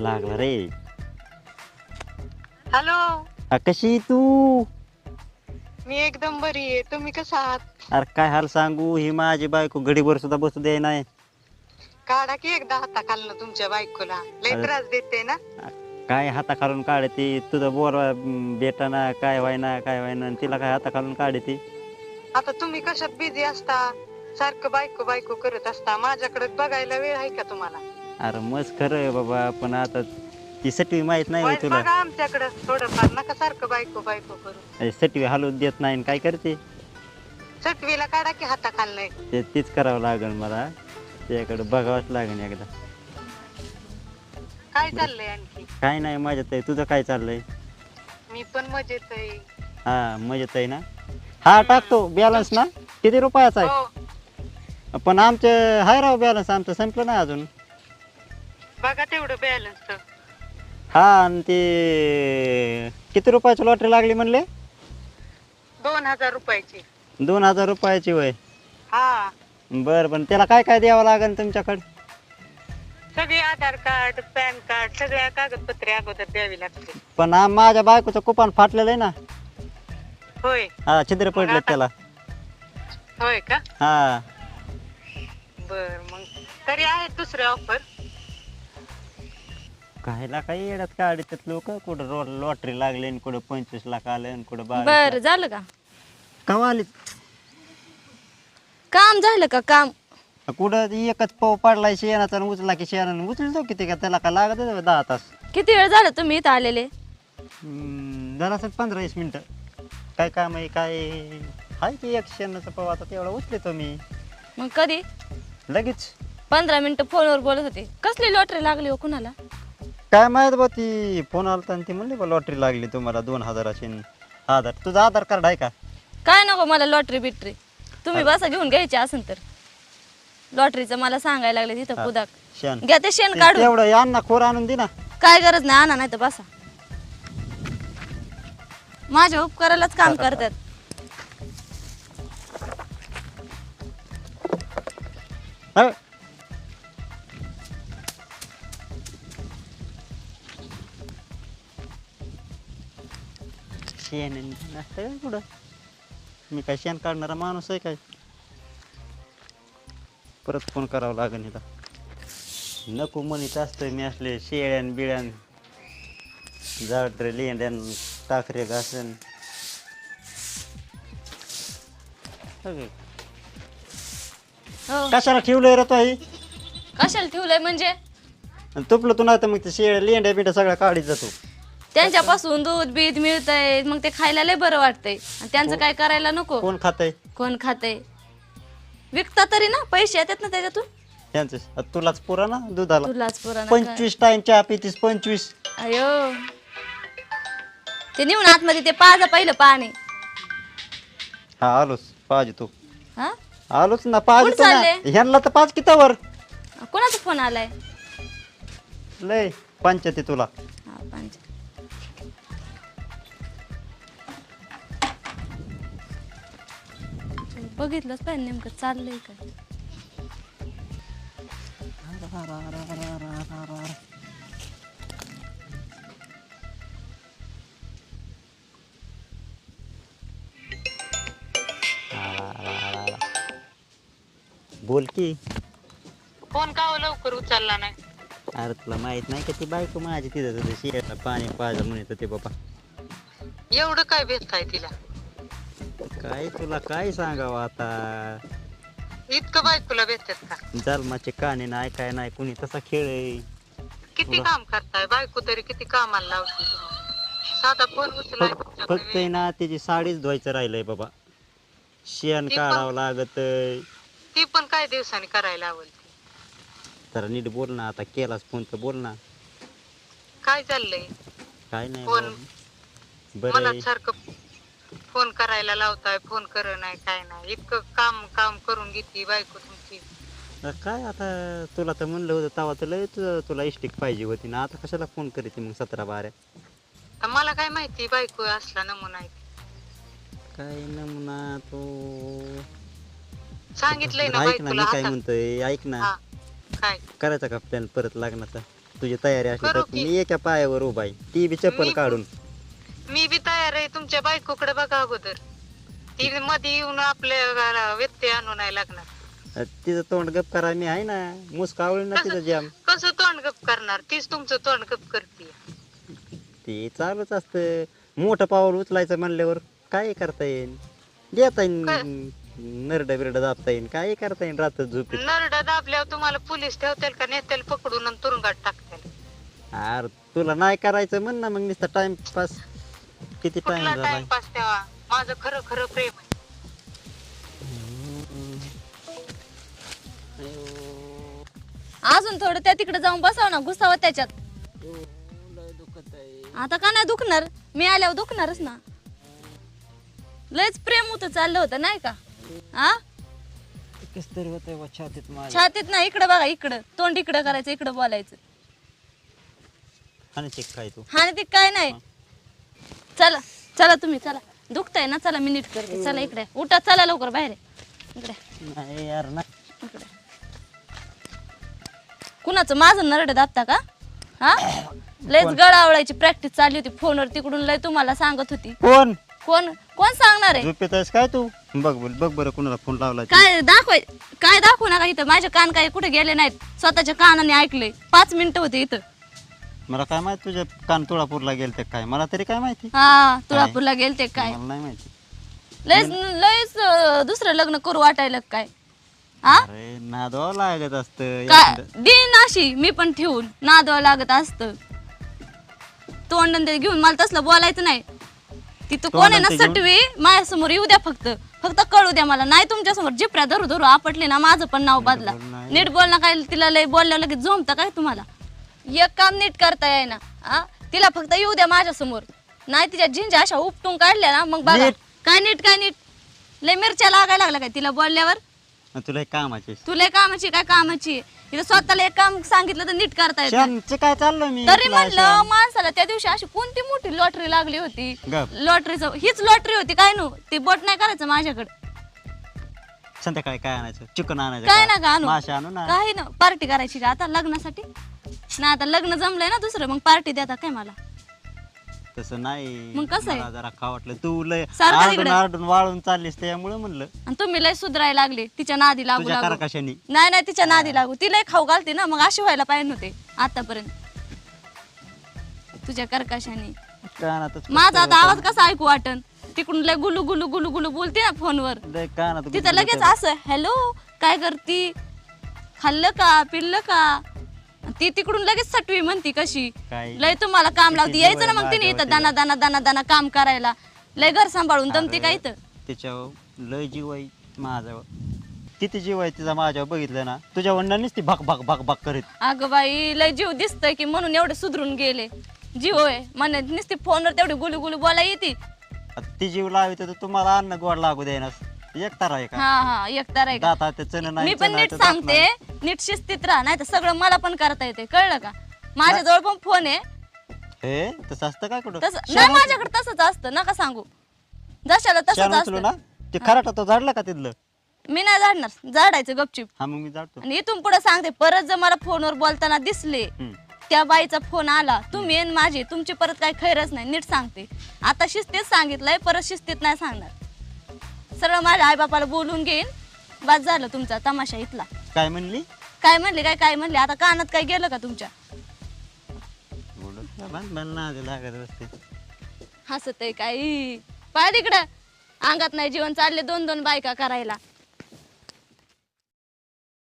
लागला रे. हॅलो. कशी आहे तू? मी एकदम बरी आहे. तुम्ही कसं आहात? अरे काय हाल सांगू? ही माझी बायको घडीभर सुद्धा बसू दे नाही. काढा की एकदा हाता खालनं तुमच्या बायकोला. लय अरे. त्रास देते ना. काय हाता खालून काढते तुझं बोर बेटाना काय व्हायना काय व्हायना आणि तिला काय हाता खालून काढते आता तुम्ही कशात बिझी असता? सारखं बायको बायको करत असता. माझ्याकडे बघायला वेळ आहे का तुम्हाला? अरे मस्त खरं आहे बाबा पण आता ती सटवी माहीत नाही होय तुला. बघा आमच्याकडे थोडंफार नका सारखं बायको बायको करू. सटवी हलवून देत नाही आणि काय करते? चटवीला काढा की हाता खालनं ते तीच करावं लागेल मला. त्याकडे बघावंच लागेल एकदा. काय चाललंय आणखी? काय नाही मजेत आहे. तुझं काय चाललंय? मी पण मजेत आहे. हा मजेत आहे ना? हा टाकतो बॅलन्स ना. किती रुपयाचा हो. आहे पण आमचं हाय राव बॅलन्स आमचं संपलं नाही अजून. बघा तेवढं बॅलन्स हा आणि ते किती रुपयाची लॉटरी लागली म्हणले? दोन हजार रुपयाची. दोन हजार रुपयाची वय. हा. बरं पण त्याला काय काय द्यावं लागेल तुमच्याकडे? सगळे आधार कार्ड पॅन कार्ड सगळ्या कागदपत्रे अगोदर द्यावी लागते पण आ- माझ्या बायकोचं कुपन फाटलेलं आहे ना. होय. हा छिद्र पडले आता- त्याला. होय का? हा. बर मग तरी आहेत दुसरे ऑफर कायला काही येड्यात काढतात लोक? कुठं रो लॉटरी लागली आणि कुठं पंचवीस लाख आले आणि कुठं बर बावीस झालं का? कवा आली? काम झालं का काम? कुठं एकच पाव पडलाय शेणाचा आणि उचला की शेणानं उचलतो किती का? त्याला काय लागत दहा तास? किती वेळ झालं तुम्ही इथं आलेले? हम्म, जरा पंधरा वीस मिनिटं. काय काम आहे काय आहे की एक शेणाचा पाव आता तेवढा उचलतो मी. मग कधी? लगेच. पंधरा मिनिटं फोनवर बोलत होते. कसली लॉटरी लागली हो कुणाला? काय माहीत बा ती फोन आलता आणि ती म्हणली बा लॉटरी लागली तुम्हाला दोन हजाराची आधार. तुझं आधार कार्ड आहे का? काय नको मला लॉटरी बिटरी. तुम्ही बसा घेऊन घ्यायची असेल तर. लॉटरीचं मला सांगायला लागले तिथं कुदाक शेण. घ्या ते शेण काढून. तेवढं या ना खोर आणून दे ना. काय गरज नाही आणा नाही तर बसा. माझ्या उपकारालाच काम करतात. शेण नसतं काय कुठं? मी काय शेण काढणारा माणूस आहे काय? परत फोन करावं लागेल हिला. नको म्हणत असतोय मी असले शेळ्यान बिळ्यान. जाडरे लेंड्यान टाकरे घासन. हो. कशाला ठेवलंय रे तो आई कशाला ठेवलंय म्हणजे? आणि तुपलं तू नाही तर मग ते शेळ्या लेंड्या बिंड्या सगळ्या काढीत जातो. त्यांच्यापासून दूध बीध मिळतंय. मग ते खायला लय बरं वाटतंय. आणि त्यांचं काय करायला नको? कोण खातंय? कोण खातंय? विकता तरी ना? पैसे येतात ना त्याच्यातून? आता तुलाच पुरा ना दुधाला? तुलाच पुराणा पंचवीस टाइम चहा पितीस पंचवीस. अयो. ते नेऊन आतमध्ये ते पाजा पहिलं पाणी. हा आलोच. पाहिजे तू. हा? आलोच ना पाहिजे कोण तू ना? ह्यांना तर पाच कितावर कोणाचा फोन आलाय? लय पंचायती तुला. हा पंच बघितलंच पाहिजे नेमकं चाललंय काय? बोल की. फोन का हो लवकर उचलला नाही? अरे तुला माहीत नाही का ती बायको माझी तिथं शेळ्याला पाणी पाहिजे म्हणत होते बाबा. एवढं काय भेटताय तिला? काय तुला काय सांगावं आता? इतकं बायकोला भेटतात का? जन्माचे काने नाही काय नाही कुणी तसा खेळ आहे. किती काम करताय? बायको तरी किती कामाला लावते तुम्हाला साधा फोन उचलाय फक्त तुमच्याकडे फक्त आहे ना त्याची साडीच धुवायचं राहिलंय बाबा. शेण ती पण- काढावं लागत ती पण काय दिवसांनी करायला आवडते? जरा नीट बोल ना आता केलास फोन तर बोल ना. काय चाललंय? काय नाही फोन बाबा. बरं. सारखं फोन करायला लावताय फोन कर नाही काय नाही. इतकं काम काम करून घेतली बायको तुमची. काय आता तुला तर म्हणलं होतं तेव्हा तर लय तुला इष्टिक पाहिजे होती ना. आता कशाला फोन करते मग सतरा बाऱ्या? तर मला काय माहिती बायको असला नमुना आहे. काय नमुना तो? सांगितलंय ना ऐक ना मी बायकोला काय म्हणतोय ऐक ना. हा काय? करायचा का प्लॅन परत लागण्याचा तुझी तयारी असली करू तर की. मी एका पायावर उभा आहे. ती बी चप्पल मी- काढून. मी बी तयार आहे तुमच्या बायकोकडे बघा अगोदर. ती मध्ये येऊन आपल्या व्यत्यय आणू नाही लागणार. अ, तिचं तोंड गप करा मी आहे ना मुसकावळी ना तिचं जाम कसं तोंड गप करणार? तीच तुमचं तोंड गप करते. ते चालूच असतं. मोठं पाऊल उचलायचं म्हणल्यावर काय करता येईल देता येईल नरडा बिरडा दाबता येईल काय करता येईल रात्र झोपेत? नरड दाबल्यावर तुम्हाला पोलीस ठेवतील का? नेत्याला पकडून आणि तुरुंगात टाकतील. अरे तुला नाही करायचं म्हण ना मग नुसतं टाइमपास किती टाइम कुठला झाला? टाइमपास ठेवा माझं खरं खरं प्रेम आहे. अजून थोडं त्या तिकडे जाऊन बसाव ना घुसावं त्याच्यात. आता का नाही दुखणार? मी आल्यावर दुखणारच ना. लयच प्रेम होतं चाललं होतं नाही का? हा कस तरी होतंय छातीत माझ्या छातीत ना इकडं बघा इकडं. तोंड इकडं करायचं इकडं बोलायचं. आणि चिक काय तू? आणि ते काय नाही. चला चला तुम्ही चला. दुखतंय ना चला मी नीट करते. चला इकडे. उठा चला लवकर बाहेर इकडे. नाही यार ना इकडे. कुणाचं? माझं नरड दाबता का? हा? लयच गळा आवळायची प्रॅक्टिस चालली होती फोनवर. तिकडून लय तुम्हाला सांगत होती. कोण? कोण? कोण सांगणार आहे? झोपेत आहेस काय तू? बघ बघ बघ बरं कुणाला फोन लावला ते. काय दाखवाय काय दाखवू नका इथं. माझे कान काय कुठे गेले नाहीत? स्वतःच्या कानाने ऐकले. पाच मिनिटं होते इथं. मला काय माहिती तुझ्या कान तुळापूरला गेल ते काय? मला तरी काय माहिती? हा तुळापूरला गेलते काय? मला नाही माहिती. लयच लयच अं, दुसरं लग्न करू वाटायला काय? हा? अरे नादवा लागत असतं काय अशी मी पण ठेवून नादवा लागत असत. तोंड ते घेऊन मला तसलं बोलायचं नाही. तिथं कोण आहे ना तोंड आणि ते सटवी? माझ्यासमोर येऊ द्या फक्त. फक्त कळू द्या मला. नाही तुमच्यासमोर जिपऱ्या धरू धरू आपटले ना माझं पण नाव बदला. बोल. नीट बोलणं काय तिला लय बोलल्यावर लगेच झोमतं काय तुम्हाला? एक काम नीट करता येईना आ तिला फक्त येऊ द्या माझ्यासमोर. नाही तिच्या झिंजा अशा उपटून काढल्या ना मग बघा. नीट. काय नीट काय नीट? लय मिरच्या लागायला लागला काय तिला बोलल्यावर? तुला एक कामाचे तुला एक कामाची काय कामाची इथं स्वतःला एक काम सांगितलं तर नीट करता येत. नाही. शानचं काय चाललं मी? तरी तुला म्हणलं. माणसाला त्या दिवशी अशी कोणती मोठी लॉटरी लागली होती? गप. लॉटरीचं हीच लॉटरी होती काय नो? ती बोट नाही करायचं माझ्याकडे. संध्याकाळी काय आणायचं? चिकन आणायचं काय? ना का आणू? मासे आणू ना? काही ना पार्टी करायची का आता लग्नासाठी. ना आता लग्न जमलंय ना दुसरं मग पार्टी देता काय मला? तसं नाही. मग कसं आहे? मला जरा खा वाटलं. तू लय सारखं आरडून तिकडं. आरडून वाळून चाललीस त्यामुळे म्हणलं. आणि तुम्ही लय सुधरायला लागले तिच्या नादी लागू तुझ्या लागू. करकशानी. नाही नाही तिच्या नादी लागू. ती लय खाऊ घालते ना मग अशी व्हायला पाहिजे नव्हते आतापर्यंत. तुझ्या कर्कशाने. कानातच माझा आता आवाज कसा ऐकू वाटन? तिकडून लय गुलू गुलू गुलू गुलू बोलते ना फोनवर. लय कानात तिथं लगेच. असं हॅलो काय करती? खाल्लं का? पिल्लं का? ती तिकडून लगेच सटवी म्हणती कशी. काय? लय तुम्हाला काम लावती. किती यायचं ना मग तिने इथं दाना दाना दाना दाना काम करायला. लय घर सांभाळून दमते का इथं? त्याच्यावर लय जीव आहे माझ्यावर. किती जीव आहे तिचा माझ्यावर बघितलं ना तुझ्या वडिलांनीच ती भक भक भक भक करीत. अगं बाई लय जीव दिसतोय की म्हणून एवढे सुधरून गेले. जीव आहे. म्हणे नुसती फोनवर तेवढी गुलू गुलू बोला येते. आता ती जीव लावित तर तुम्हाला अन्न गोड लागू द्यायनास आहे का? हा हा एकटा आहे का? दाता ते चण नाही मी पण चण नीट आहे, तर दात सांगते नाही. नीट शिस्तीत राहा नाही तर सगळं मला पण करता येते कळलं का? माझ्याजवळ पण फोन आहे. हे तसं असतं काय कुठं? तसं नाही माझ्याकडे तसंच असतं नका सांगू. जशाला तसंच उचलू असतं. ना? ते खराटा तो झाडला का तिथलं? मी नाही झाडणार झाडायचं गपचूप. हा मग मी जाडतो आणि इथून पुढे सांगते परत जर मला फोनवर बोलताना दिसले हम्म. त्या बाईचा फोन आला तुम्ही आणि माझे तुमची परत काही खैरच नाही नीट सांगते. आता शिस्तीत सांगितलंय परत शिस्तीत नाही सांगणार. सरळ माझ्या आईबापाला बोलून घेईन. बाद झालं तुमचा तमाशा इथला. काय म्हणली? काय म्हणले काय काय म्हणले? आता कानात काय गेलं का तुमच्या? बोलत लागत हसत आहे काय पाय तिकडं. अंगात नाही जीवन चालले दोन दोन बायका करायला.